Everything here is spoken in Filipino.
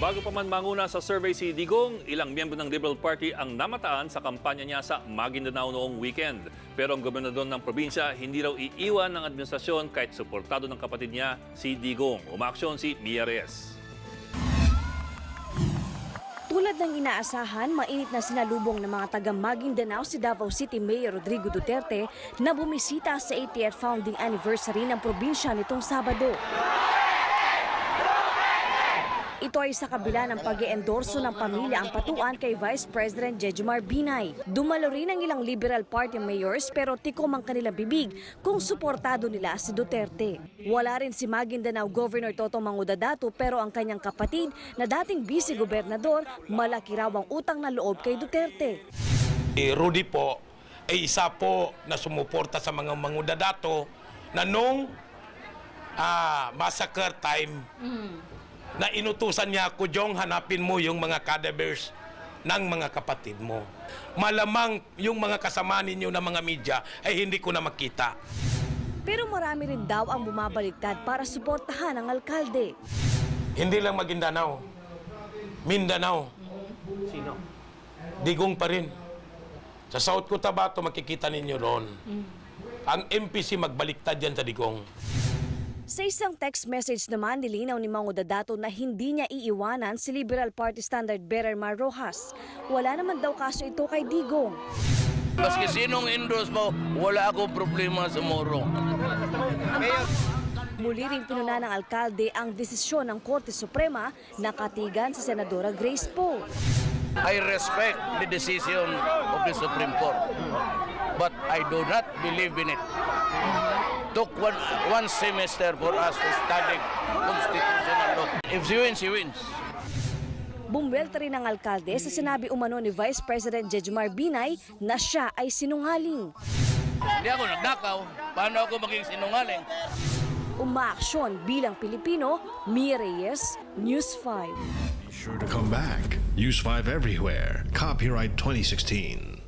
Bago pa man manguna sa survey si Digong, ilang miyembro ng Liberal Party ang namataan sa kampanya niya sa Maguindanao noong weekend. Pero ang gobernador ng probinsya hindi raw iiwan ng administrasyon kahit suportado ng kapatid niya si Digong. Umaksyon si Mia Reyes. Tulad ng inaasahan, mainit na sinalubong ng mga taga Maguindanao si Davao City Mayor Rodrigo Duterte na bumisita sa 80th founding anniversary ng probinsya nitong Sabado. Ito ay sa kabila ng pag endorso ng pamilya ang patuan kay Vice President Jejomar Binay. Dumalo rin ang ilang Liberal Party mayors pero tikom ang kanilang bibig kung suportado nila si Duterte. Wala rin si Maguindanao Governor Toto Mangudadato pero ang kanyang kapatid na dating vice-gobernador malaki raw ang utang na loob kay Duterte. Si Rudy po ay isa po na sumuporta sa mga mangudadato na nung ah, massacre time na inutusan niya ako, Jong, hanapin mo yung mga cadavers ng mga kapatid mo. Malamang yung mga kasama ninyo na mga media ay hindi ko na makita. Pero marami rin daw ang bumabaliktad para suportahan ang alkalde. Hindi lang Maguindanao. Mindanao. Sino? Digong pa rin. Sa South Cotabato, makikita ninyo roon. Ang MPC magbaliktad yan sa Digong. Sa isang text message naman, nilinaw ni Mango Dadato na hindi niya iiwanan si Liberal Party Standard Bearer Mar Rojas. Wala naman daw kaso ito kay Digong. Maski sinong endorse mo, wala akong problema sa Moro. Muli ring pinuna ng alkalde ang desisyon ng Korte Suprema na katigan si Senadora Grace Poe. I respect the decision of the Supreme Court. But I do not believe in it. Took one, one semester for us to study constitutional law. If she wins, she wins. Bumwelta rin ang alkalde sa sinabi umano ni Vice President Jejomar Binay na siya ay sinungaling. Hindi ako nagdakaw. Paano ako maging sinungaling? Umaaksyon bilang Pilipino, Mia Reyes, News 5. Be sure to come back. Use 5 everywhere. Copyright 2016.